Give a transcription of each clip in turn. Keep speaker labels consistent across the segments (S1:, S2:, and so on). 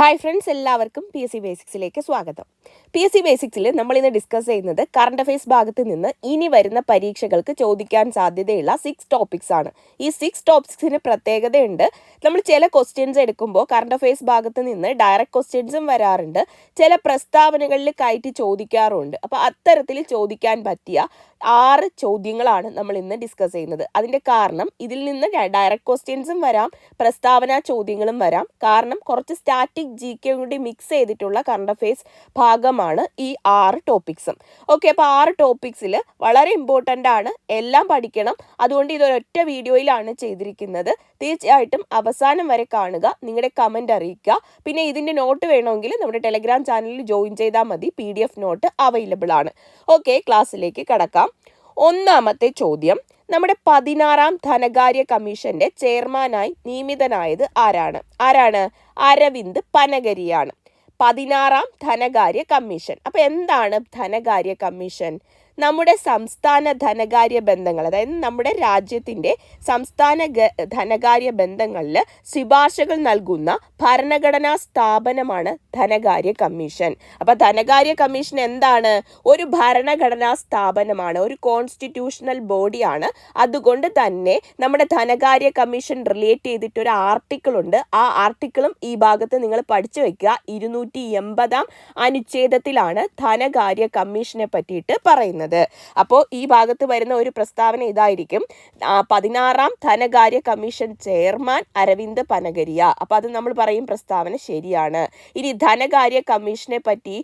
S1: Hi friends എല്ലാവർക്കും P S C ബേസിക്സിലേക്ക് സ്വാഗതം. പി എസ് സി ബേസിക്സിൽ നമ്മൾ ഇന്ന് ഡിസ്കസ് ചെയ്യുന്നത് കറണ്ട് അഫയേഴ്സ് ഭാഗത്ത് നിന്ന് ഇനി വരുന്ന പരീക്ഷകൾക്ക് ചോദിക്കാൻ സാധ്യതയുള്ള സിക്സ് ടോപ്പിക്സ് ആണ്. ഈ സിക്സ് ടോപ്പിക്സിന് പ്രത്യേകതയുണ്ട്. നമ്മൾ ചില ക്വസ്റ്റ്യൻസ് എടുക്കുമ്പോൾ കറണ്ട് അഫയേഴ്സ് ഭാഗത്ത് നിന്ന് ഡയറക്റ്റ് ക്വസ്റ്റ്യൻസും വരാറുണ്ട്. ചില പ്രസ്താവനകളിൽ കയറ്റി ചോദിക്കാറുണ്ട്. അപ്പോൾ അത്തരത്തിൽ ചോദിക്കാൻ പറ്റിയ ആറ് ചോദ്യങ്ങളാണ് നമ്മൾ ഇന്ന് ഡിസ്കസ് ചെയ്യുന്നത്. അതിന്റെ കാരണം ഇതിൽ നിന്ന് ഡയറക്റ്റ് ക്വസ്റ്റ്യൻസും വരാം പ്രസ്താവന ചോദ്യങ്ങളും വരാം. കാരണം കുറച്ച് സ്റ്റാറ്റിക് ജി കെ കൂടി മിക്സ് ചെയ്തിട്ടുള്ള കറണ്ട് അഫയേഴ്സ് ഭാഗമാണ് ഈ ആറ് ടോപ്പിക്സും ഓക്കെ അപ്പോൾ ആറ് ടോപ്പിക്സിൽ വളരെ ഇമ്പോർട്ടന്റ് ആണ്. എല്ലാം പഠിക്കണം. അതുകൊണ്ട് ഇതൊരൊറ്റ വീഡിയോയിലാണ് ചെയ്തിരിക്കുന്നത്. തീർച്ചയായിട്ടും അവസാനം വരെ കാണുക. നിങ്ങളുടെ കമന്റ് അറിയിക്കുക. പിന്നെ ഇതിന്റെ നോട്ട് വേണമെങ്കിൽ നമ്മുടെ ടെലഗ്രാം ചാനലിൽ ജോയിൻ ചെയ്താൽ മതി. പി നോട്ട് അവൈലബിൾ ആണ്. ഓക്കെ ക്ലാസ്സിലേക്ക് കടക്കാം. ഒന്നാമത്തെ ചോദ്യം. നമ്മുടെ പതിനാറാം ധനകാര്യ കമ്മീഷന്റെ ചെയർമാനായി നിയമിതനായത് ആരാണ്? ആരാണ്? അരവിന്ദ് പനഗരിയാണ്. പതിനാറാം ധനകാര്യ കമ്മീഷൻ. അപ്പൊ എന്താണ് ധനകാര്യ കമ്മീഷൻ? നമ്മുടെ സംസ്ഥാന ധനകാര്യ ബന്ധങ്ങൾ അതായത് നമ്മുടെ രാജ്യത്തിന്റെ സംസ്ഥാന ധനകാര്യ ബന്ധങ്ങളിൽ ശുപാർശകൾ നൽകുന്ന ഭരണഘടനാ സ്ഥാപനമാണ് ധനകാര്യ കമ്മീഷൻ. അപ്പോൾ ധനകാര്യ കമ്മീഷൻ എന്താണ്? ഒരു ഭരണഘടനാ സ്ഥാപനമാണ് ഒരു കോൺസ്റ്റിറ്റ്യൂഷണൽ ബോഡിയാണ്. അതുകൊണ്ട് തന്നെ നമ്മുടെ ധനകാര്യ കമ്മീഷൻ റിലേറ്റ് ചെയ്തിട്ട് ഒരു ആർട്ടിക്കിൾ ഉണ്ട്. ആ ആർട്ടിക്കിളും ഈ ഭാഗത്ത് നിങ്ങൾ പഠിച്ചു വെക്കുക ഇരുന്നൂറ്റി എൺപതാം അനുച്ഛേദത്തിലാണ് ധനകാര്യ കമ്മീഷനെ പറ്റിയിട്ട് പറയുന്നത്. പറയുന്നത്. അപ്പോൾ ഈ ഭാഗത്ത് വരുന്ന ഒരു പ്രസ്താവന ഇതായിരിക്കും. പതിനാറാം ധനകാര്യ കമ്മീഷൻ ചെയർമാൻ അരവിന്ദ് പനഗരിയ. അപ്പോൾ അത് നമ്മൾ പറയും പ്രസ്താവന ശരിയാണ്. ഇനി ധനകാര്യ കമ്മീഷനെ പറ്റി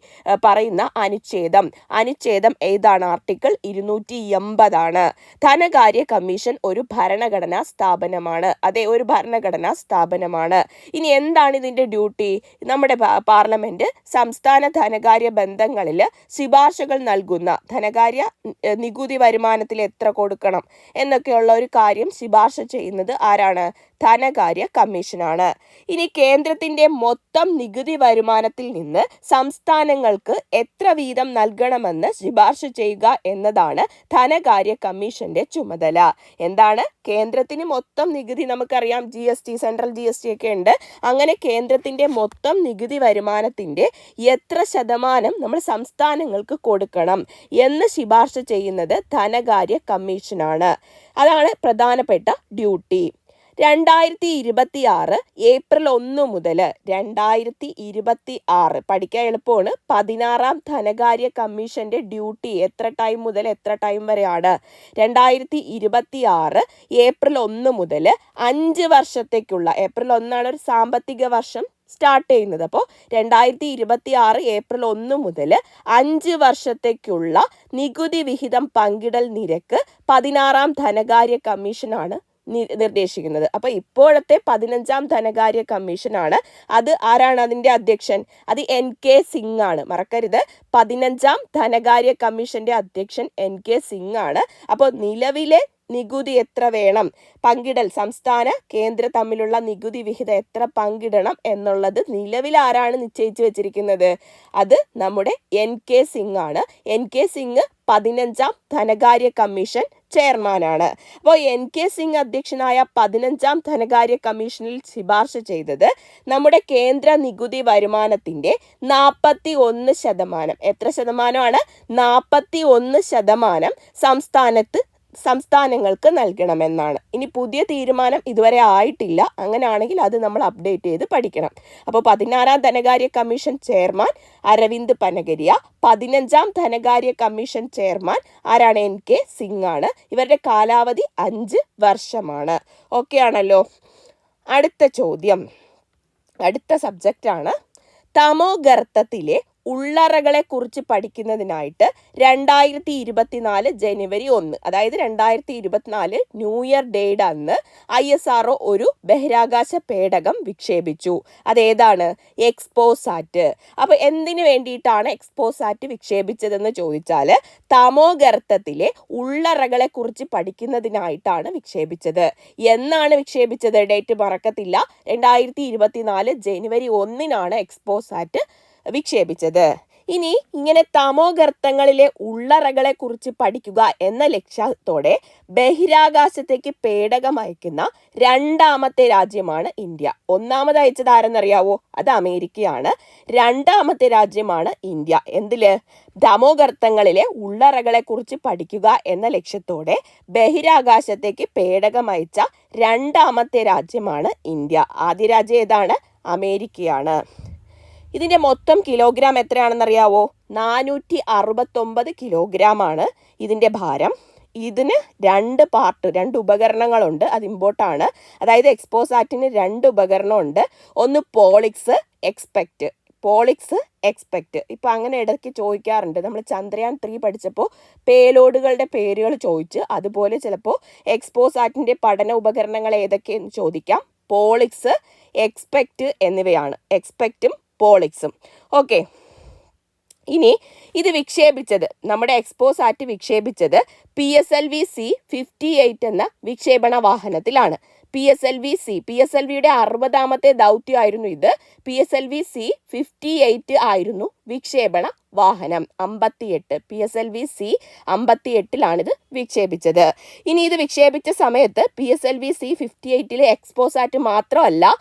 S1: പറയുന്ന അനുച്ഛേദം. അനുച്ഛേദം ഏതാണ്? ആർട്ടിക്കിൾ ഇരുന്നൂറ്റി എൺപതാണ് ധനകാര്യ കമ്മീഷൻ ഒരു ഭരണഘടനാ സ്ഥാപനമാണ്. അതെ ഒരു ഭരണഘടനാ സ്ഥാപനമാണ്. ഇനി എന്താണ് ഇതിന്റെ ഡ്യൂട്ടി? നമ്മുടെ പാർലമെന്റ് സംസ്ഥാന ധനകാര്യ ബന്ധങ്ങളിൽ ശുപാർശകൾ നൽകുന്ന ധനകാര്യ ധനകാര്യ നികുതി വരുമാനത്തിൽ എത്ര കൊടുക്കണം എന്നൊക്കെയുള്ള ഒരു കാര്യം ശുപാർശ ചെയ്യുന്നത് ആരാണ്? ധനകാര്യ കമ്മീഷനാണ്. ഇനി കേന്ദ്രത്തിന്റെ മൊത്തം നികുതി വരുമാനത്തിൽ നിന്ന് സംസ്ഥാനങ്ങൾക്ക് എത്ര വീതം നൽകണമെന്ന് ശുപാർശ ചെയ്യുക എന്നതാണ് ധനകാര്യ കമ്മീഷന്റെ ചുമതല. എന്താണ്? കേന്ദ്രത്തിന് മൊത്തം നികുതി നമുക്കറിയാം. G S T central G S T ഒക്കെ ഉണ്ട്. അങ്ങനെ കേന്ദ്രത്തിന്റെ മൊത്തം നികുതി വരുമാനത്തിന്റെ എത്ര ശതമാനം നമ്മൾ സംസ്ഥാനങ്ങൾക്ക് കൊടുക്കണം എന്ന് ശുപാർശ ചെയ്യുന്നത് ധനകാര്യ കമ്മീഷനാണ്. അതാണ് പ്രധാനപ്പെട്ട ഡ്യൂട്ടി. രണ്ടായിരത്തി ഇരുപത്തി ആറ് ഏപ്രിൽ ഒന്ന് മുതൽ രണ്ടായിരത്തി ഇരുപത്തി ആറ് പഠിക്കാൻ എളുപ്പമാണ്. പതിനാറാം ധനകാര്യ കമ്മീഷന്റെ ഡ്യൂട്ടി എത്ര ടൈം മുതൽ എത്ര ടൈം വരെയാണ്? രണ്ടായിരത്തി ഇരുപത്തി ആറ് ഏപ്രിൽ ഒന്ന് മുതൽ അഞ്ച് വർഷത്തേക്കുള്ള ഏപ്രിൽ ഒന്നാണ് ഒരു സാമ്പത്തിക വർഷം സ്റ്റാർട്ട് ചെയ്യുന്നത്. അപ്പോൾ രണ്ടായിരത്തി ഇരുപത്തി ആറ് ഏപ്രിൽ ഒന്ന് മുതൽ അഞ്ച് വർഷത്തേക്കുള്ള നികുതി വിഹിതം പങ്കിടൽ നിരക്ക് പതിനാറാം ധനകാര്യ കമ്മീഷനാണ്. നിർദ്ദേശിക്കുന്നത്. അപ്പോൾ ഇപ്പോഴത്തെ പതിനഞ്ചാം ധനകാര്യ കമ്മീഷനാണ്. അത് ആരാണ് അതിന്റെ അധ്യക്ഷൻ? അത് എൻ കെ സിംഗ് ആണ് മറക്കരുത്. പതിനഞ്ചാം ധനകാര്യ കമ്മീഷന്റെ അധ്യക്ഷൻ എൻ കെ സിംഗ് ആണ് അപ്പോൾ നിലവിലെ നികുതി എത്ര വേണം? പങ്കിടൽ സംസ്ഥാന കേന്ദ്ര തമ്മിലുള്ള നികുതി വിഹിതം എത്ര പങ്കിടണം എന്നുള്ളത് നിലവിൽ ആരാണ് നിശ്ചയിച്ചു വെച്ചിരിക്കുന്നത്? അത് നമ്മുടെ എൻ കെ സിംഗ് ആണ് എൻ കെ സിംഗ് പതിനഞ്ചാം ധനകാര്യ കമ്മീഷൻ ചെയർമാനാണ്. അപ്പോൾ എൻ കെ സിംഗ് അധ്യക്ഷനായ പതിനഞ്ചാം ധനകാര്യ കമ്മീഷനിൽ ശുപാർശ ചെയ്തത് നമ്മുടെ കേന്ദ്ര നികുതി വരുമാനത്തിന്റെ നാൽപ്പത്തി ഒന്ന് ശതമാനം. എത്ര ശതമാനമാണ്? നാൽപ്പത്തി ഒന്ന് ശതമാനം സംസ്ഥാനത്ത് സംസ്ഥാനങ്ങൾക്ക് നൽകണമെന്നാണ്. ഇനി പുതിയ തീരുമാനം ഇതുവരെ ആയിട്ടില്ല. അങ്ങനെയാണെങ്കിൽ അത് നമ്മൾ അപ്ഡേറ്റ് ചെയ്ത് പഠിക്കണം. അപ്പോൾ പതിനാറാം ധനകാര്യ കമ്മീഷൻ ചെയർമാൻ അരവിന്ദ് പനഗരിയ പതിനഞ്ചാം ധനകാര്യ കമ്മീഷൻ ചെയർമാൻ ആരാണ്? എൻ. കെ. സിംഗ് ആണ് ഇവരുടെ കാലാവധി അഞ്ച് വർഷമാണ്. ഓക്കെ ആണല്ലോ. അടുത്ത ചോദ്യം. അടുത്ത സബ്ജക്റ്റാണ് തമോഗർത്തത്തിലെ ഉള്ളറകളെ കുറിച്ച് പഠിക്കുന്നതിനായിട്ട് രണ്ടായിരത്തി ഇരുപത്തിനാല് ജനുവരി ഒന്ന് അതായത് രണ്ടായിരത്തി ഇരുപത്തിനാല് ന്യൂ ഇയർ ഡേയുടെ അന്ന് ഐ എസ് ആർ ഒരു ബഹിരാകാശ പേടകം വിക്ഷേപിച്ചു. അതേതാണ്? എക്സ്പോസാറ്റ്. അപ്പോൾ എന്തിനു വേണ്ടിയിട്ടാണ് എക്സ്പോസാറ്റ് വിക്ഷേപിച്ചതെന്ന് ചോദിച്ചാൽ തമോഗർത്തത്തിലെ ഉള്ളറകളെ കുറിച്ച് പഠിക്കുന്നതിനായിട്ടാണ് വിക്ഷേപിച്ചത്. എന്നാണ് വിക്ഷേപിച്ചത്? ഡേറ്റ് മറക്കത്തില്ല. രണ്ടായിരത്തി ഇരുപത്തിനാല് ജനുവരി ഒന്നിനാണ് എക്സ്പോസാറ്റ് വിക്ഷേപിച്ചത്. ഇനി ഇങ്ങനെ തമോഗർത്തങ്ങളിലെ ഉള്ളറകളെ കുറിച്ച് പഠിക്കുക എന്ന ലക്ഷ്യത്തോടെ ബഹിരാകാശത്തേക്ക് പേടകം അയക്കുന്ന രണ്ടാമത്തെ രാജ്യമാണ് ഇന്ത്യ. ഒന്നാമത് അയച്ചത് ആരെന്നറിയാവോ? അത് അമേരിക്കയാണ്. രണ്ടാമത്തെ രാജ്യമാണ് ഇന്ത്യ. എന്തിൽ? തമോഗർത്തങ്ങളിലെ ഉള്ളറകളെ കുറിച്ച് പഠിക്കുക എന്ന ലക്ഷ്യത്തോടെ ബഹിരാകാശത്തേക്ക് പേടകം അയച്ച രണ്ടാമത്തെ രാജ്യമാണ് ഇന്ത്യ. ആദ്യ രാജ്യം ഏതാണ്? അമേരിക്കയാണ്. ഇതിന്റെ മൊത്തം കിലോഗ്രാം എത്രയാണെന്നറിയാവോ? നാനൂറ്റി അറുപത്തൊമ്പത് കിലോഗ്രാം ആണ് ഇതിന്റെ ഭാരം. ഇതിന് രണ്ട് പാർട്ട് രണ്ട് ഉപകരണങ്ങളുണ്ട്. അത് ഇമ്പോർട്ടാണ് അതായത് എക്സ്പോസാറ്റിന് രണ്ട് ഉപകരണമുണ്ട്. ഒന്ന് പോളിക്സ് എക്സ്പെക്റ്റ് പോളിക്സ് എക്സ്പെക്റ്റ് ഇപ്പം അങ്ങനെ ഇടയ്ക്ക് ചോദിക്കാറുണ്ട്. നമ്മൾ ചന്ദ്രയാൻ ത്രീ പഠിച്ചപ്പോൾ പേലോഡുകളുടെ പേരുകൾ ചോദിച്ച് അതുപോലെ ചിലപ്പോൾ എക്സ്പോസാറ്റിന്റെ പഠന ഉപകരണങ്ങൾ ഏതൊക്കെയെന്ന് ചോദിക്കാം. പോളിക്സ് എക്സ്പെക്റ്റ് എന്നിവയാണ്. എക്സ്പെക്റ്റും പോളിക്സും. ഓക്കെ. ഇനി ഇത് വിക്ഷേപിച്ചത് നമ്മുടെ XPoSat വിക്ഷേപിച്ചത് P S L V C fifty eight എന്ന വിക്ഷേപണ വാഹനത്തിലാണ്. P S L V C P S L വിയുടെ അറുപതാമത്തെ ദൗത്യമായിരുന്നു ഇത്. P S L V C fifty eight ആയിരുന്നു വിക്ഷേപണ വാഹനം. അമ്പത്തിയെട്ട് P S L V C അമ്പത്തി എട്ടിലാണിത് വിക്ഷേപിച്ചത്. ഇനി ഇത് വിക്ഷേപിച്ച സമയത്ത് P S L V C fifty എയ്റ്റിലെ XPoSat മാത്രമല്ല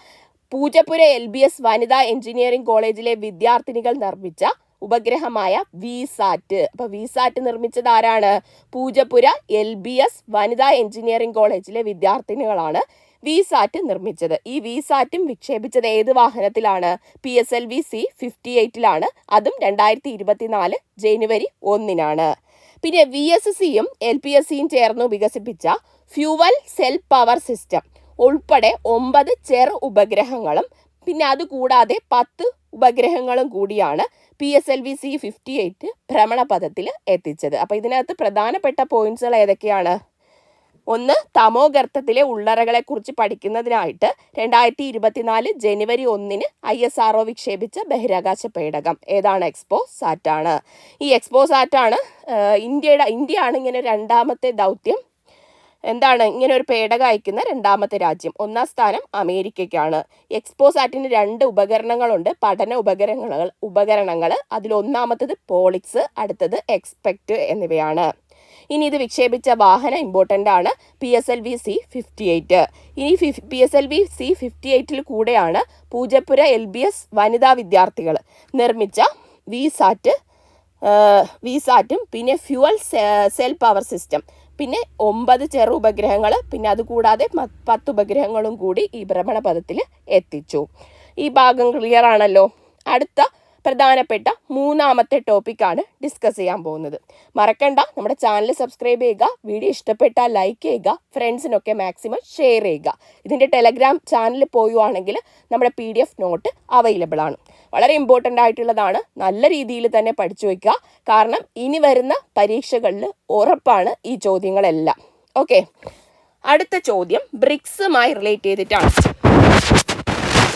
S1: പൂജപ്പുര എൽ ബി എസ് വനിതാ എഞ്ചിനീയറിംഗ് കോളേജിലെ വിദ്യാർത്ഥിനികൾ നിർമ്മിച്ച ഉപഗ്രഹമായ വിസാറ്റ് അപ്പൊ വിസാറ്റ് നിർമ്മിച്ചത് ആരാണ്? പൂജപ്പുര എൽ ബി എസ് വനിതാ എഞ്ചിനീയറിംഗ് കോളേജിലെ വിദ്യാർത്ഥിനികളാണ് വിസാറ്റ് നിർമ്മിച്ചത്. ഈ വിസാറ്റും വിക്ഷേപിച്ചത് ഏത് വാഹനത്തിലാണ്? P S L V C fifty എയ്റ്റിലാണ് അതും രണ്ടായിരത്തി ഇരുപത്തിനാല് ജനുവരി ഒന്നിനാണ്. പിന്നെ വി എസ് സിയും എൽ പി എസ് സിയും ചേർന്ന് വികസിപ്പിച്ച ഫ്യൂവൽ സെൽ പവർ സിസ്റ്റം. ഉൾപ്പെടെ ഒമ്പത് ചെറു ഉപഗ്രഹങ്ങളും പിന്നെ അതുകൂടാതെ പത്ത് ഉപഗ്രഹങ്ങളും കൂടിയാണ് P S L V C fifty eight ഭ്രമണപഥത്തിൽ എത്തിച്ചത്. അപ്പോൾ ഇതിനകത്ത് പ്രധാനപ്പെട്ട പോയിന്റ്സുകൾ ഏതൊക്കെയാണ്? ഒന്ന് തമോഗർത്തത്തിലെ ഉള്ളറകളെ കുറിച്ച് പഠിക്കുന്നതിനായിട്ട് രണ്ടായിരത്തി ഇരുപത്തിനാല് ജനുവരി ഒന്നിന് ഐ എസ് ആർ വിക്ഷേപിച്ച ബഹിരാകാശ പേടകം. ഏതാണ് എക്സ്പോ സാറ്റാണ് ഈ എക്സ്പോ സാറ്റാണ് ഇന്ത്യയുടെ ഇന്ത്യയാണ് ഇങ്ങനെ രണ്ടാമത്തെ ദൗത്യം എന്താണ് ഇങ്ങനെ ഒരു പേടകം അയക്കുന്ന രണ്ടാമത്തെ രാജ്യം. ഒന്നാം സ്ഥാനം അമേരിക്കയ്ക്കാണ്. എക്സ്പോസാറ്റിന് രണ്ട് ഉപകരണങ്ങളുണ്ട്. പഠന ഉപകരണങ്ങൾ ഉപകരണങ്ങൾ. അതിൽ ഒന്നാമത്തത് പോളിക്സ് അടുത്തത് എക്സ്പെക്റ്റ് എന്നിവയാണ്. ഇനി ഇത് വിക്ഷേപിച്ച വാഹനം ഇമ്പോർട്ടന്റ് ആണ്. P S L V C fifty eight ഇനി ഫിഫ് P S L V C fifty എയ്റ്റിൽ കൂടെയാണ് പൂജപ്പുര എൽ ബി എസ് വനിതാ വിദ്യാർത്ഥികൾ നിർമ്മിച്ച വി സാറ്റ് വി സാറ്റും പിന്നെ ഫ്യുവൽ സെൽ പവർ സിസ്റ്റം പിന്നെ ഒമ്പത് ചെറു ഉപഗ്രഹങ്ങൾ പിന്നെ അതുകൂടാതെ പത്ത് ഉപഗ്രഹങ്ങളും കൂടി ഈ ഭ്രമണപഥത്തിൽ എത്തിച്ചു. ഈ ഭാഗം ക്ലിയർ ആണല്ലോ? അടുത്ത പ്രധാനപ്പെട്ട മൂന്നാമത്തെ ടോപ്പിക്കാണ് ഡിസ്കസ് ചെയ്യാൻ പോകുന്നത്. മറക്കണ്ട നമ്മുടെ ചാനൽ സബ്സ്ക്രൈബ് ചെയ്യുക വീഡിയോ ഇഷ്ടപ്പെട്ടാൽ ലൈക്ക് ചെയ്യുക ഫ്രണ്ട്സിനൊക്കെ മാക്സിമം ഷെയർ ചെയ്യുക. ഇതിന്റെ ടെലഗ്രാം ചാനലിൽ പോയുവാണെങ്കിൽ നമ്മുടെ P D F note available ആണ്. വളരെ ഇമ്പോർട്ടന്റ് ആയിട്ടുള്ളതാണ്. നല്ല രീതിയിൽ തന്നെ പഠിച്ചു വയ്ക്കുക കാരണം ഇനി വരുന്ന പരീക്ഷകളിൽ ഉറപ്പാണ് ഈ ചോദ്യങ്ങളെല്ലാം. ഓക്കെ അടുത്ത ചോദ്യം ബ്രിക്സുമായി റിലേറ്റ് ചെയ്തിട്ടാണ്.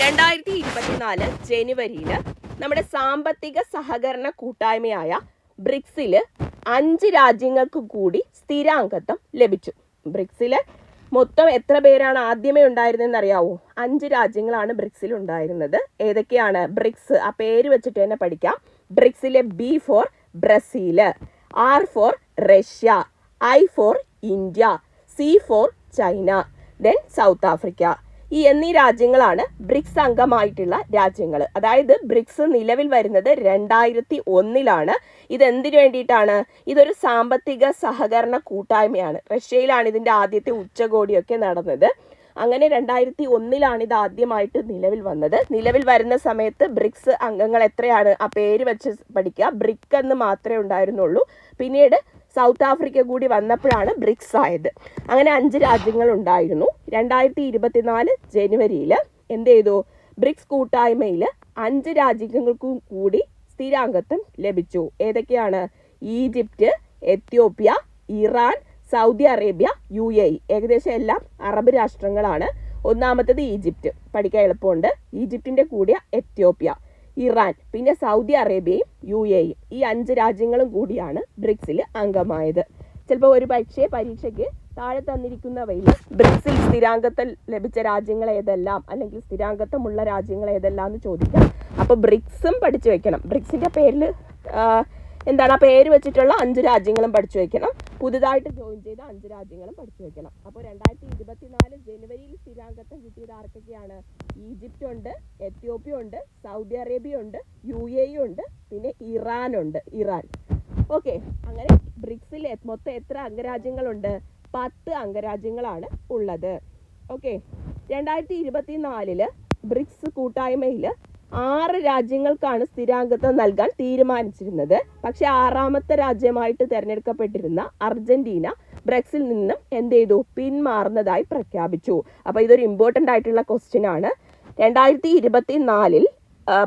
S1: രണ്ടായിരത്തി ഇരുപത്തിനാല് ജനുവരിയിൽ നമ്മുടെ സാമ്പത്തിക സഹകരണ കൂട്ടായ്മയായ ബ്രിക്സിൽ അഞ്ച് രാജ്യങ്ങൾക്ക് കൂടി സ്ഥിരാംഗത്വം ലഭിച്ചു. ബ്രിക്സിൽ മൊത്തം എത്ര പേരാണ് ആദ്യമേ ഉണ്ടായിരുന്നതെന്ന് അറിയാവോ അഞ്ച് രാജ്യങ്ങളാണ് ബ്രിക്സിൽ ഉണ്ടായിരുന്നത്. ഏതൊക്കെയാണ്? ബ്രിക്സ് ആ പേര് വെച്ചിട്ട് തന്നെ പഠിക്കാം. ബ്രിക്സിലെ B for Brazil R for Russia I for India C for China then South Africa. ഈ എന്നീ രാജ്യങ്ങളാണ് ബ്രിക്സ് അംഗമായിട്ടുള്ള രാജ്യങ്ങൾ അതായത് ബ്രിക്സ് നിലവിൽ വരുന്നത് രണ്ടായിരത്തി ഒന്നിലാണ്. ഇത് എന്തിനു വേണ്ടിയിട്ടാണ്? ഇതൊരു സാമ്പത്തിക സഹകരണ കൂട്ടായ്മയാണ്. റഷ്യയിലാണ് ഇതിന്റെ ആദ്യത്തെ ഉച്ചകോടിയൊക്കെ നടന്നത്. അങ്ങനെ രണ്ടായിരത്തി ഒന്നിലാണ് ഇത് ആദ്യമായിട്ട് നിലവിൽ വന്നത്. നിലവിൽ വരുന്ന സമയത്ത് ബ്രിക്സ് അംഗങ്ങൾ എത്രയാണ്? ആ പേര് വെച്ച് പഠിക്കുക. ബ്രിക്ക് എന്ന് മാത്രമേ ഉണ്ടായിരുന്നുള്ളൂ. പിന്നീട് സൗത്ത് ആഫ്രിക്ക കൂടി വന്നപ്പോഴാണ് ബ്രിക്സ് ആയത്. അങ്ങനെ അഞ്ച് രാജ്യങ്ങൾ ഉണ്ടായിരുന്നു രണ്ടായിരത്തി ഇരുപത്തിനാല് ജനുവരിയിൽ എന്ത് ചെയ്തു? ബ്രിക്സ് കൂട്ടായ്മയിൽ അഞ്ച് രാജ്യങ്ങൾക്കും കൂടി സ്ഥിരാംഗത്വം ലഭിച്ചു. ഏതൊക്കെയാണ്? Egypt Ethiopia Iran Saudi Arabia U A ഏകദേശം എല്ലാം അറബ് രാഷ്ട്രങ്ങളാണ്. ഒന്നാമത്തത് ഈജിപ്റ്റ്. പഠിക്കാൻ എളുപ്പമുണ്ട്. ഈജിപ്റ്റിന്റെ കൂടിയ എത്യോപ്യ. ഇറാൻ പിന്നെ സൗദി അറേബ്യയും യു ഈ അഞ്ച് രാജ്യങ്ങളും കൂടിയാണ് ബ്രിക്സിൽ അംഗമായത്. ചിലപ്പോൾ ഒരു പക്ഷേ പരീക്ഷയ്ക്ക് താഴെ തന്നിരിക്കുന്നവയിൽ ബ്രിക്സിൽ സ്ഥിരാംഗത്വം ലഭിച്ച രാജ്യങ്ങൾ ഏതെല്ലാം? അല്ലെങ്കിൽ സ്ഥിരാംഗത്വമുള്ള രാജ്യങ്ങൾ ഏതെല്ലാം എന്ന് ചോദിക്കാം. അപ്പോൾ ബ്രിക്സും പഠിച്ചു വെക്കണം. ബ്രിക്സിന്റെ പേരിൽ എന്താണ് ആ പേര് വെച്ചിട്ടുള്ള അഞ്ച് രാജ്യങ്ങളും പഠിച്ചു വെക്കണം. പുതുതായിട്ട് ജോയിൻ ചെയ്ത അഞ്ച് രാജ്യങ്ങളും പഠിച്ചു വെക്കണം. അപ്പോൾ രണ്ടായിരത്തി ഇരുപത്തിനാല് ജനുവരിയിൽ സ്ഥിരാംഗത്വം കിട്ടിയത് ആർക്കൊക്കെയാണ്? ഈജിപ്റ്റ് ഉണ്ട് എത്യോപ്യ ഉണ്ട് സൗദി അറേബ്യ ഉണ്ട് യു എ ഉണ്ട് പിന്നെ ഇറാൻ ഉണ്ട് ഇറാൻ. ഓക്കെ അങ്ങനെ ബ്രിക്സിൽ മൊത്തം എത്ര അംഗരാജ്യങ്ങളുണ്ട്? പത്ത് അംഗരാജ്യങ്ങളാണ് ഉള്ളത്. ഓക്കെ രണ്ടായിരത്തി ഇരുപത്തി നാലിൽ ബ്രിക്സ് കൂട്ടായ്മയിൽ ആറ് രാജ്യങ്ങൾക്കാണ് സ്ഥിരാംഗത്വം നൽകാൻ തീരുമാനിച്ചിരുന്നത്. പക്ഷെ ആറാമത്തെ രാജ്യമായിട്ട് തിരഞ്ഞെടുക്കപ്പെട്ടിരുന്ന അർജന്റീന ബ്രക്സിൽ നിന്നും എന്ത് ചെയ്തു? പിന്മാറുന്നതായി പ്രഖ്യാപിച്ചു. അപ്പോൾ ഇതൊരു ഇമ്പോർട്ടന്റ് ആയിട്ടുള്ള ക്വസ്റ്റ്യൻ ആണ്. രണ്ടായിരത്തി ഇരുപത്തി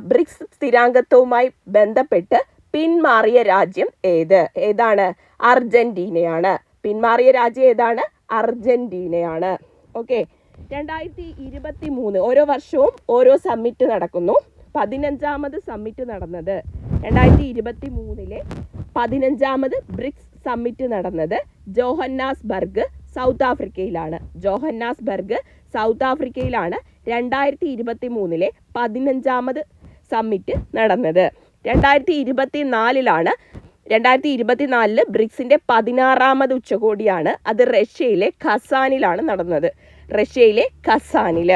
S1: ബ്രിക്സ് സ്ഥിരാംഗത്വവുമായി ബന്ധപ്പെട്ട് പിന്മാറിയ രാജ്യം ഏത്? ഏതാണ്? അർജന്റീനയാണ്. പിന്മാറിയ രാജ്യം ഏതാണ്? അർജന്റീനയാണ്. ഓക്കെ. രണ്ടായിരത്തി ഇരുപത്തി മൂന്ന് ഓരോ വർഷവും ഓരോ സമ്മിറ്റ് നടക്കുന്നു. പതിനഞ്ചാമത് സമ്മിറ്റ് നടന്നത്. രണ്ടായിരത്തി ഇരുപത്തി മൂന്നിലെ പതിനഞ്ചാമത് ബ്രിക്സ് സമ്മിറ്റ് നടന്നത് ജോഹന്നാസ്ബർഗ് സൗത്ത് ആഫ്രിക്കയിലാണ്. ജോഹന്നാസ്ബർഗ് സൗത്ത് ആഫ്രിക്കയിലാണ് രണ്ടായിരത്തി ഇരുപത്തി മൂന്നിലെ പതിനഞ്ചാമത് സമ്മിറ്റ് നടന്നത്. രണ്ടായിരത്തി ഇരുപത്തി നാലിലാണ് രണ്ടായിരത്തി ഇരുപത്തിനാലിൽ ബ്രിക്സിന്റെ പതിനാറാമത് ഉച്ചകോടിയാണ് അത് റഷ്യയിലെ ഖസാനിലാണ് നടന്നത്. റഷ്യയിലെ ഖസാനിൽ.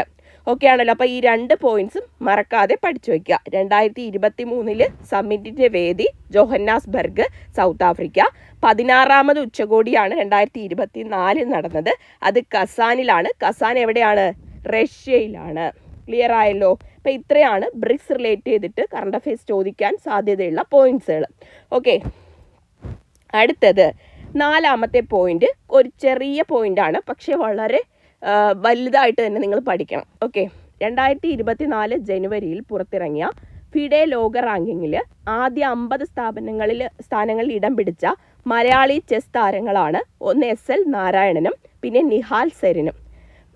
S1: ഓക്കെ ആണല്ലോ. അപ്പോൾ ഈ രണ്ട് പോയിന്റ്സും മറക്കാതെ പഠിച്ചു വയ്ക്കുക രണ്ടായിരത്തി ഇരുപത്തി മൂന്നിൽ സമ്മിറ്റിന്റെ വേദി ജോഹന്നാസ്ബർഗ് സൗത്ത് ആഫ്രിക്ക. പതിനാറാമത് ഉച്ചകോടിയാണ് രണ്ടായിരത്തി ഇരുപത്തി നാലിൽ നടന്നത്. അത് കസാനിലാണ്. കസാൻ എവിടെയാണ്? റഷ്യയിലാണ്. ക്ലിയർ ആയല്ലോ? അപ്പം ഇത്രയാണ് ബ്രിക്സ് റിലേറ്റ് ചെയ്തിട്ട് കറണ്ട് അഫയേഴ്സ് ചോദിക്കാൻ സാധ്യതയുള്ള പോയിന്റ്സുകൾ ഓക്കെ അടുത്തത് നാലാമത്തെ പോയിന്റ് ഒരു ചെറിയ പോയിന്റാണ് പക്ഷെ വളരെ വലുതായിട്ട് തന്നെ നിങ്ങൾ പഠിക്കണം. ഓക്കെ രണ്ടായിരത്തി ഇരുപത്തി നാല് ജനുവരിയിൽ പുറത്തിറങ്ങിയ ഫിഡെ ലോക റാങ്കിങ്ങിൽ ആദ്യ അമ്പത് സ്ഥാപനങ്ങളിൽ സ്ഥാനങ്ങളിൽ ഇടം പിടിച്ച മലയാളി ചെസ് താരങ്ങളാണ് ഒന്ന് എസ് എൽ നാരായണനും പിന്നെ നിഹാൽ സെരിനും.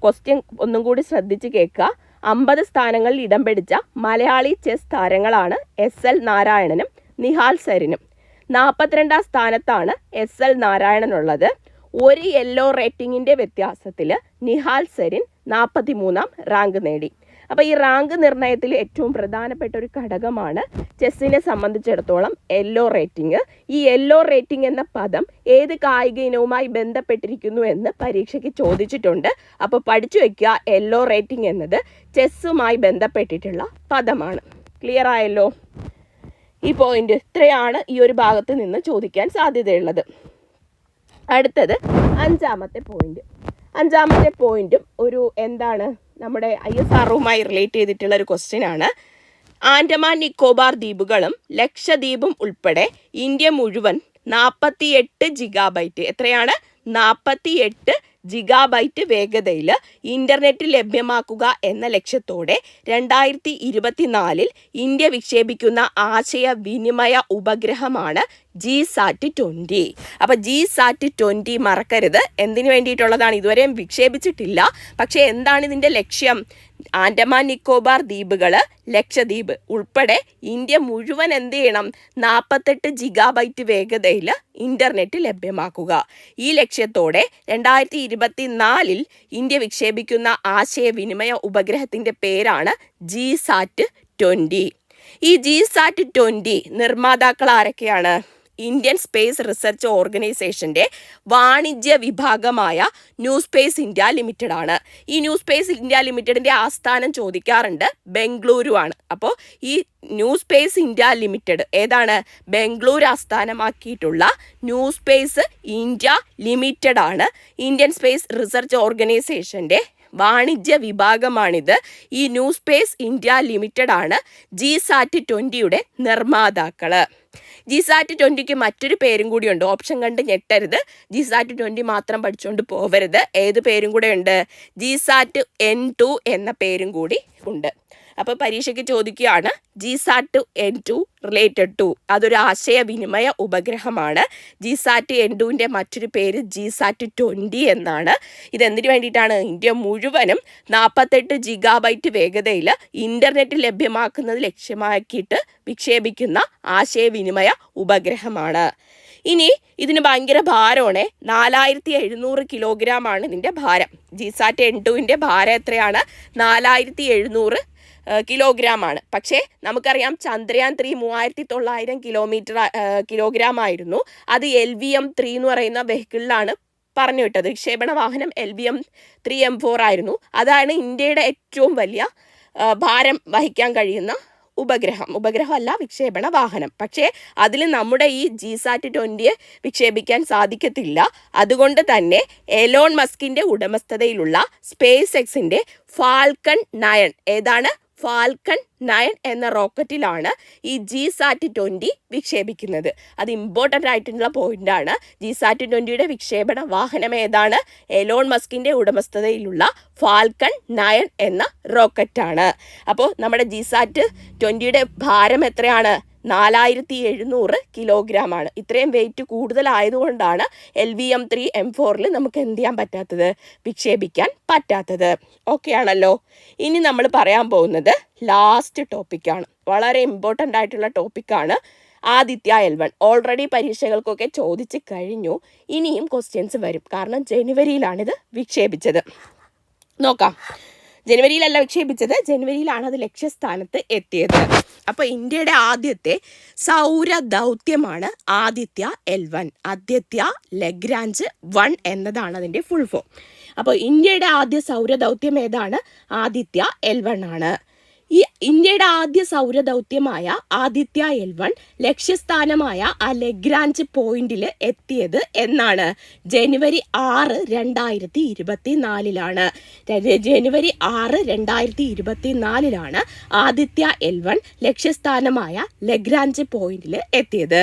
S1: ക്വസ്റ്റ്യൻ ഒന്നും കൂടി ശ്രദ്ധിച്ച് കേൾക്കുക. അമ്പത് സ്ഥാനങ്ങളിൽ ഇടം പിടിച്ച മലയാളി ചെസ് താരങ്ങളാണ് എസ് എൽ നാരായണനും നിഹാൽ സെറിനും നാൽപ്പത്തിരണ്ടാം സ്ഥാനത്താണ് എസ് എൽ നാരായണനുള്ളത്. ഒരു യെല്ലോ റേറ്റിംഗിന്റെ വ്യത്യാസത്തിൽ നിഹാൽ സരിൻ നാൽപ്പത്തി മൂന്നാം റാങ്ക് നേടി. അപ്പോൾ ഈ റാങ്ക് നിർണയത്തിൽ ഏറ്റവും പ്രധാനപ്പെട്ട ഒരു ഘടകമാണ് ചെസ്സിനെ സംബന്ധിച്ചിടത്തോളം യെല്ലോ റേറ്റിംഗ് ഈ യെല്ലോ റേറ്റിംഗ് എന്ന പദം ഏത് കായിക ഇനവുമായി ബന്ധപ്പെട്ടിരിക്കുന്നു എന്ന് പരീക്ഷയ്ക്ക് ചോദിച്ചിട്ടുണ്ട്. അപ്പോൾ പഠിച്ചു വയ്ക്കുക യെല്ലോ റേറ്റിംഗ് എന്നത് ചെസ്സുമായി ബന്ധപ്പെട്ടിട്ടുള്ള പദമാണ്. ക്ലിയർ ആയല്ലോ? ഈ പോയിന്റ് ഇത്രയാണ് ഈ ഒരു ഭാഗത്ത് നിന്ന് ചോദിക്കാൻ സാധ്യതയുള്ളത്. അടുത്തത് അഞ്ചാമത്തെ പോയിന്റ് അഞ്ചാമത്തെ പോയിന്റും ഒരു എന്താണ് നമ്മുടെ ഐ എസ് ആറുമായി റിലേറ്റ് ചെയ്തിട്ടുള്ള ഒരു ക്വസ്റ്റ്യൻ ആണ്. ആൻഡമാൻ നിക്കോബാർ ദ്വീപുകളും ലക്ഷദ്വീപും ഉൾപ്പെടെ ഇന്ത്യ മുഴുവൻ നാൽപ്പത്തിയെട്ട് ജിഗാബൈറ്റ് എത്രയാണ്? നാൽപ്പത്തിയെട്ട് ജിഗാബൈറ്റ് വേഗതയിൽ ഇന്റർനെറ്റ് ലഭ്യമാക്കുക എന്ന ലക്ഷ്യത്തോടെ രണ്ടായിരത്തി ഇരുപത്തിനാലിൽ ഇന്ത്യ വിക്ഷേപിക്കുന്ന ആശയവിനിമയ ഉപഗ്രഹമാണ് ജി സാറ്റ് ട്വന്റി അപ്പോൾ ജി സാറ്റ് ട്വന്റി മറക്കരുത്. എന്തിനു വേണ്ടിയിട്ടുള്ളതാണ്? ഇതുവരെയും വിക്ഷേപിച്ചിട്ടില്ല. പക്ഷേ എന്താണ് ഇതിന്റെ ലക്ഷ്യം? ആൻഡമാൻ നിക്കോബാർ ദ്വീപുകൾ ലക്ഷദ്വീപ് ഉൾപ്പെടെ ഇന്ത്യ മുഴുവൻ എന്ത് ചെയ്യണം? നാൽപ്പത്തെട്ട് ജിഗാബൈറ്റ് വേഗതയിൽ ഇന്റർനെറ്റ് ലഭ്യമാക്കുക. ഈ ലക്ഷ്യത്തോടെ രണ്ടായിരത്തി ഇരുപത്തി നാലിൽ ഇന്ത്യ വിക്ഷേപിക്കുന്ന ആശയവിനിമയ ഉപഗ്രഹത്തിന്റെ പേരാണ് ജി സാറ്റ് ട്വന്റി ഈ ജി സാറ്റ് ട്വന്റി നിർമ്മാതാക്കൾ ആരൊക്കെയാണ്? ഇന്ത്യൻ സ്പേസ് റിസർച്ച് ഓർഗനൈസേഷന്റെ വാണിജ്യ വിഭാഗമായ ന്യൂ സ്പേസ് ഇന്ത്യ ലിമിറ്റഡ് ആണ് ഈ ന്യൂ സ്പേസ് ഇന്ത്യ ലിമിറ്റഡിന്റെ ആസ്ഥാനം ചോദിക്കാറുണ്ട് ബംഗളൂരു ആണ് അപ്പോൾ ഈ ന്യൂ സ്പേസ് ഇന്ത്യ ലിമിറ്റഡ് ഏതാണ്? ബംഗളൂരു ആസ്ഥാനമാക്കിയിട്ടുള്ള ന്യൂ സ്പേസ് ഇന്ത്യ ലിമിറ്റഡ് ആണ് ഇന്ത്യൻ സ്പേസ് റിസർച്ച് ഓർഗനൈസേഷന്റെ വാണിജ്യ വിഭാഗമാണിത്. ഈ ന്യൂ സ്പേസ് ഇന്ത്യ ലിമിറ്റഡ് ആണ് ജി സാറ്റ് ട്വന്റിയുടെ നിർമ്മാതാക്കൾ. ജി സാറ്റ് ട്വന്റിക്ക് മറ്റൊരു പേരും കൂടിയുണ്ട്. ഓപ്ഷൻ കണ്ട് ഞെട്ടരുത്. ജിസാറ്റ് ട്വന്റി മാത്രം പഠിച്ചുകൊണ്ട് പോവരുത്. ഏത് പേരും കൂടെ ഉണ്ട്? ജിസാറ്റ് എൻ ടു എന്ന പേരും കൂടി ഉണ്ട്. അപ്പോൾ പരീക്ഷയ്ക്ക് ചോദിക്കുകയാണ് G sat N two related to അതൊരു ആശയവിനിമയ ഉപഗ്രഹമാണ്. ജി സാറ്റ് എൻ ടുവിന്റെ മറ്റൊരു പേര് ജി സാറ്റ് ട്വന്റി എന്നാണ്. ഇതെന്തിനു വേണ്ടിയിട്ടാണ്? ഇന്ത്യ മുഴുവനും നാൽപ്പത്തെട്ട് ജിഗാബൈറ്റ് വേഗതയിൽ ഇന്റർനെറ്റ് ലഭ്യമാക്കുന്നത് ലക്ഷ്യമാക്കിയിട്ട് വിക്ഷേപിക്കുന്ന ആശയവിനിമയ ഉപഗ്രഹമാണ്. ഇനി ഇതിന് ഭയങ്കര ഭാരമാണ്. നാലായിരത്തി എഴുന്നൂറ് കിലോഗ്രാം ആണ് ഇതിന്റെ ഭാരം. ജിസാറ്റ് എൻ ടുവിന്റെ ഭാരം എത്രയാണ്? നാലായിരത്തി എഴുന്നൂറ് കിലോഗ്രാം ആണ് പക്ഷേ നമുക്കറിയാം ചന്ദ്രയാൻ ത്രീ മൂവായിരത്തി തൊള്ളായിരം കിലോമീറ്റർ കിലോഗ്രാം ആയിരുന്നു അത് എൽ വി എം ത്രീ എന്ന് പറയുന്ന വെഹിക്കിളിലാണ് പറഞ്ഞു വിട്ടത്. വിക്ഷേപണ വാഹനം L V M three M four ആയിരുന്നു. അതാണ് ഇന്ത്യയുടെ ഏറ്റവും വലിയ ഭാരം വഹിക്കാൻ കഴിയുന്ന ഉപഗ്രഹം. ഉപഗ്രഹമല്ല വിക്ഷേപണ വാഹനം. പക്ഷേ അതിൽ നമ്മുടെ ഈ ജി സാറ്റ് ട്വന്റിയെ വിക്ഷേപിക്കാൻ സാധിക്കത്തില്ല. അതുകൊണ്ട് തന്നെ എലോൺ മസ്കിന്റെ ഉടമസ്ഥതയിലുള്ള സ്പേസ് എക്സിന്റെ ഫാൽക്കൺ നയൻ ഏതാണ്? ഫാൽക്കൺ നയൻ എന്ന റോക്കറ്റിലാണ് ഈ ജി സാറ്റ് ട്വന്റി വിക്ഷേപിക്കുന്നത്. അത് ഇമ്പോർട്ടന്റ് ആയിട്ടുള്ള പോയിന്റാണ് ജി സാറ്റ് ട്വന്റിയുടെ വിക്ഷേപണ വാഹനം ഏതാണ്? എലോൺ മസ്കിന്റെ ഉടമസ്ഥതയിലുള്ള ഫാൽക്കൺ നയൻ എന്ന റോക്കറ്റാണ്. അപ്പോൾ നമ്മുടെ ജി സാറ്റ് ട്വന്റിയുടെ ഭാരം എത്രയാണ്? നാലായിരത്തി എഴുന്നൂറ് കിലോഗ്രാം ആണ് ഇത്രയും weight കൂടുതലായതുകൊണ്ടാണ് L V M three M ഫോറിൽ നമുക്ക് എന്ത് ചെയ്യാൻ പറ്റാത്തത്? വിക്ഷേപിക്കാൻ പറ്റാത്തത്. ഓക്കെ ആണല്ലോ. ഇനി നമ്മൾ പറയാൻ പോകുന്നത് ലാസ്റ്റ് ടോപ്പിക്കാണ് വളരെ ഇമ്പോർട്ടന്റ് ആയിട്ടുള്ള ടോപ്പിക്കാണ് ആദിത്യ എൽ വൺ ഓൾറെഡി പരീക്ഷകൾക്കൊക്കെ ചോദിച്ച് കഴിഞ്ഞു. ഇനിയും ക്വസ്റ്റ്യൻസ് വരും. കാരണം ജനുവരിയിലാണിത് വിക്ഷേപിച്ചത്. നോക്കാം. ജനുവരിയിലല്ല വിക്ഷേപിച്ചത്. ജനുവരിയിലാണ് അത് ലക്ഷ്യസ്ഥാനത്ത് എത്തിയത്. അപ്പോൾ ഇന്ത്യയുടെ ആദ്യത്തെ സൗര ദൗത്യമാണ് Aditya L one. Aditya Lagrange one എന്നതാണ് അതിന്റെ ഫുൾ ഫോം അപ്പോൾ ഇന്ത്യയുടെ ആദ്യ സൗര ദൗത്യം ഏതാണ്? ആദിത്യ എൽ വൺ ആണ്. ഈ ഇന്ത്യയുടെ ആദ്യ സൗരദൗത്യമായ ആദിത്യ എൽ വൺ ലക്ഷ്യസ്ഥാനമായ ആ ലഗ്രാഞ്ച് പോയിന്റിൽ എത്തിയത് എന്നാണ്. ജനുവരി ആറ് രണ്ടായിരത്തി ഇരുപത്തി നാലിലാണ് ജനുവരി ആറ് രണ്ടായിരത്തി ഇരുപത്തി നാലിലാണ് ആദിത്യ എൽ വൺ ലക്ഷ്യസ്ഥാനമായ ലെഗ്രാഞ്ച് പോയിന്റിൽ എത്തിയത്.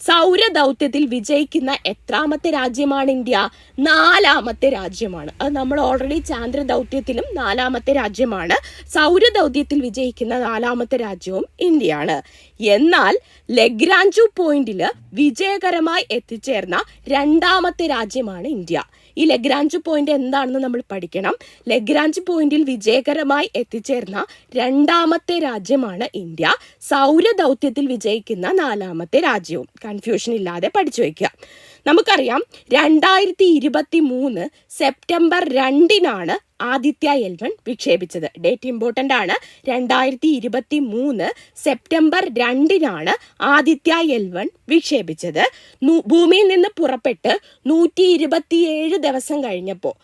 S1: സൗരദൗത്യത്തിൽ വിജയിക്കുന്ന എത്രാമത്തെ രാജ്യമാണ് ഇന്ത്യ? നാലാമത്തെ രാജ്യമാണ്. അത് നമ്മൾ ഓൾറെഡി ചാന്ദ്ര ദൗത്യത്തിലും നാലാമത്തെ രാജ്യമാണ്. സൗരദൗത്യത്തിൽ വിജയിക്കുന്ന നാലാമത്തെ രാജ്യവും ഇന്ത്യയാണ്. എന്നാൽ ലഗ്രാഞ്ചു പോയിന്റിൽ വിജയകരമായി എത്തിച്ചേർന്ന രണ്ടാമത്തെ രാജ്യമാണ് ഇന്ത്യ. ഈ ലഗ്രാഞ്ച് പോയിന്റ് എന്താണെന്ന് നമ്മൾ പഠിക്കണം. ലഗ്രാഞ്ച് പോയിന്റിൽ വിജയകരമായി എത്തിച്ചേർന്ന രണ്ടാമത്തെ രാജ്യമാണ് ഇന്ത്യ. സൗരദൗത്യത്തിൽ വിജയിക്കുന്ന നാലാമത്തെ രാജ്യവും. കൺഫ്യൂഷൻ ഇല്ലാതെ പഠിച്ചു വയ്ക്കുക. നമുക്കറിയാം രണ്ടായിരത്തി ഇരുപത്തി മൂന്ന് സെപ്റ്റംബർ രണ്ടിനാണ് ആദിത്യ എൽ വിക്ഷേപിച്ചത്. ഡേറ്റ് ഇമ്പോർട്ടന്റ് ആണ്. രണ്ടായിരത്തി ഇരുപത്തി മൂന്ന് സെപ്റ്റംബർ രണ്ടിനാണ് ആദിത്യ എൽ വിക്ഷേപിച്ചത്. ഭൂമിയിൽ നിന്ന് പുറപ്പെട്ട് നൂറ്റി ഇരുപത്തിയേഴ് ദിവസം കഴിഞ്ഞപ്പോൾ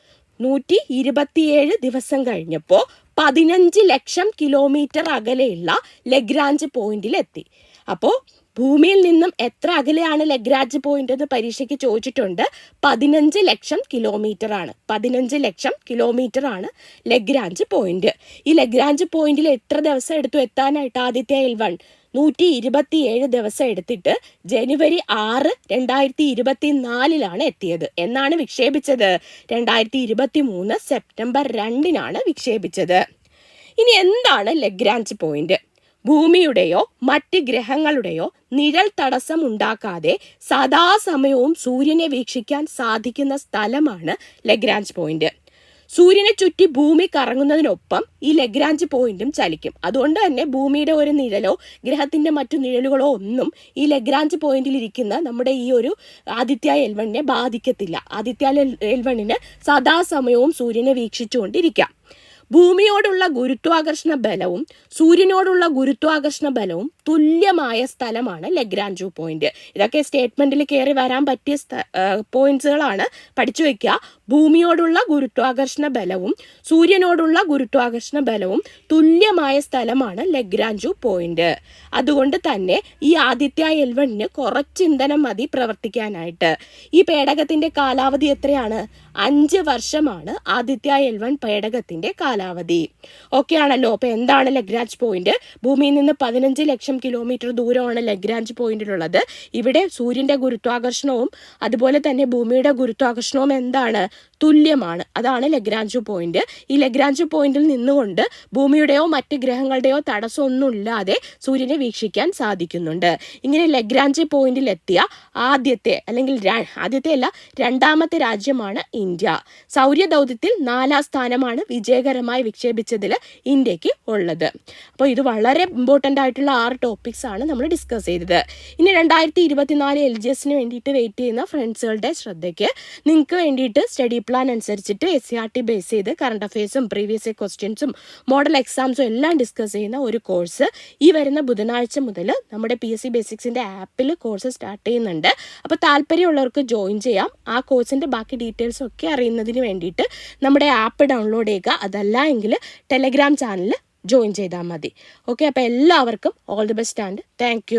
S1: നൂറ്റി ഇരുപത്തിയേഴ് ദിവസം കഴിഞ്ഞപ്പോൾ പതിനഞ്ച് ലക്ഷം കിലോമീറ്റർ അകലെയുള്ള ലഗ്രാഞ്ച് പോയിന്റിലെത്തി അപ്പോൾ ഭൂമിയിൽ നിന്നും എത്ര അകലെയാണ് ലഗ്രാഞ്ച് പോയിന്റ് എന്ന് പരീക്ഷയ്ക്ക് ചോദിച്ചിട്ടുണ്ട്. പതിനഞ്ച് ലക്ഷം കിലോമീറ്റർ ആണ്. പതിനഞ്ച് ലക്ഷം കിലോമീറ്റർ ആണ് ലഗ്രാഞ്ച് പോയിന്റ് ഈ ലഗ്രാഞ്ച് പോയിന്റിൽ എത്ര ദിവസം എടുത്തു എത്താനായിട്ട് ആദിത്യ എൽ വൺ നൂറ്റി ഇരുപത്തിയേഴ് ദിവസം എടുത്തിട്ട് ജനുവരി ആറ് രണ്ടായിരത്തി ഇരുപത്തി നാലിലാണ് എത്തിയത്. എന്നാണ് വിക്ഷേപിച്ചത്. രണ്ടായിരത്തി ഇരുപത്തി മൂന്ന് സെപ്റ്റംബർ രണ്ടിനാണ് വിക്ഷേപിച്ചത്. ഇനി എന്താണ് ലഗ്രാഞ്ച് പോയിന്റ് ഭൂമിയുടെയോ മറ്റ് ഗ്രഹങ്ങളുടെയോ നിഴൽ തടസ്സം ഉണ്ടാക്കാതെ സദാസമയവും സൂര്യനെ വീക്ഷിക്കാൻ സാധിക്കുന്ന സ്ഥലമാണ് ലഗ്രാഞ്ച് പോയിന്റ്. സൂര്യനെ ചുറ്റി ഭൂമി കറങ്ങുന്നതിനൊപ്പം ഈ ലഗ്രാഞ്ച് പോയിന്റും ചലിക്കും. അതുകൊണ്ട് തന്നെ ഭൂമിയുടെ ഒരു നിഴലോ ഗ്രഹത്തിന്റെ മറ്റു നിഴലുകളോ ഒന്നും ഈ ലഗ്രാഞ്ച് പോയിന്റിൽ ഇരിക്കുന്ന നമ്മുടെ ഈ ഒരു ആദിത്യ എൽവണിനെ ബാധിക്കത്തില്ല. ആദിത്യ എൽവണിന് സദാസമയവും സൂര്യനെ വീക്ഷിച്ചുകൊണ്ടിരിക്കാം. ഭൂമിയോടുള്ള ഗുരുത്വാകർഷണ ബലവും സൂര്യനോടുള്ള ഗുരുത്വാകർഷണ ബലവും തുല്യമായ സ്ഥലമാണ് ലഗ്രാഞ്ചു പോയിന്റ് ഇതൊക്കെ സ്റ്റേറ്റ്മെന്റിൽ കയറി വരാൻ പറ്റിയ പോയിന്റ്സുകളാണ് പഠിച്ചു വെക്കുക ഭൂമിയോടുള്ള ഗുരുത്വാകർഷണ ബലവും സൂര്യനോടുള്ള ഗുരുത്വാകർഷണ ബലവും തുല്യമായ സ്ഥലമാണ് ലഗ്രാഞ്ചു പോയിന്റ് അതുകൊണ്ട് തന്നെ ഈ ആദിത്യ എൽവണിന് കുറച്ച് ഇന്ധനം മതി പ്രവർത്തിക്കാനായിട്ട്. ഈ പേടകത്തിന്റെ കാലാവധി എത്രയാണ്? അഞ്ച് വർഷമാണ് ആദിത്യ എൽവൺ പേടകത്തിന്റെ കാലാവധി. ഓക്കെ ആണല്ലോ. അപ്പൊ എന്താണ് ലഗ്രാഞ്ച് പോയിന്റ് ഭൂമിയിൽ നിന്ന് പതിനഞ്ച് ലക്ഷം കിലോമീറ്റർ ദൂരമാണ് ലഗ്രാഞ്ച് പോയിന്റിലുള്ളത് ഇവിടെ സൂര്യന്റെ ഗുരുത്വാകർഷണവും അതുപോലെ തന്നെ ഭൂമിയുടെ ഗുരുത്വാകർഷണവും എന്താണ്? തുല്യമാണ്. അതാണ് ലഗ്രാഞ്ച് പോയിന്റ് ഈ ലഗ്രാഞ്ച് പോയിന്റിൽ നിന്നുകൊണ്ട് ഭൂമിയുടെയോ മറ്റ് ഗ്രഹങ്ങളുടെയോ തടസ്സമൊന്നുമില്ലാതെ സൂര്യനെ വീക്ഷിക്കാൻ സാധിക്കുന്നുണ്ട്. ഇങ്ങനെ ലഗ്രാഞ്ച് പോയിന്റിൽ എത്തിയ ആദ്യത്തെ അല്ലെങ്കിൽ ആദ്യത്തെ അല്ല രണ്ടാമത്തെ രാജ്യമാണ് ഇന്ത്യ. സൗര്യദൗത്യത്തിൽ നാലാം സ്ഥാനമാണ് വിജയകരമായി വിക്ഷേപിച്ചതിൽ ഇന്ത്യയ്ക്ക് ഉള്ളത്. അപ്പോൾ ഇത് വളരെ ഇമ്പോർട്ടന്റ് ആയിട്ടുള്ള ആറ് ടോപ്പിക്സ് ആണ് നമ്മൾ ഡിസ്കസ് ചെയ്തത്. ഇനി രണ്ടായിരത്തി ഇരുപത്തിനാല് എൽ ജി എസിന് വേണ്ടിയിട്ട് വെയിറ്റ് ചെയ്യുന്ന ഫ്രണ്ട്സുകളുടെ ശ്രദ്ധയ്ക്ക് നിങ്ങൾക്ക് വേണ്ടിയിട്ട് സ്റ്റഡി പ്ലാൻ അനുസരിച്ചിട്ട് S C R T base ചെയ്ത് കറണ്ട് അഫയേഴ്സും പ്രീവിയസ് ഇയർ ക്വസ്റ്റ്യൻസും മോഡൽ എക്സാംസും എല്ലാം ഡിസ്കസ് ചെയ്യുന്ന ഒരു കോഴ്സ് ഈ വരുന്ന ബുധനാഴ്ച മുതൽ നമ്മുടെ പി എസ് സി ബേസിക്സിന്റെ ആപ്പിൽ കോഴ്സ് സ്റ്റാർട്ട് ചെയ്യുന്നുണ്ട്. അപ്പോൾ താല്പര്യമുള്ളവർക്ക് ജോയിൻ ചെയ്യാം. ആ കോഴ്സിന്റെ ബാക്കി ഡീറ്റെയിൽസും ഒക്കെ അറിയുന്നതിന് വേണ്ടിയിട്ട് നമ്മുടെ ആപ്പ് ഡൗൺലോഡ് ചെയ്യുക. അതല്ല എങ്കിൽ ടെലഗ്രാം ചാനൽ ജോയിൻ ചെയ്താൽ മതി. ഓക്കെ അപ്പോൾ എല്ലാവർക്കും all the best and thank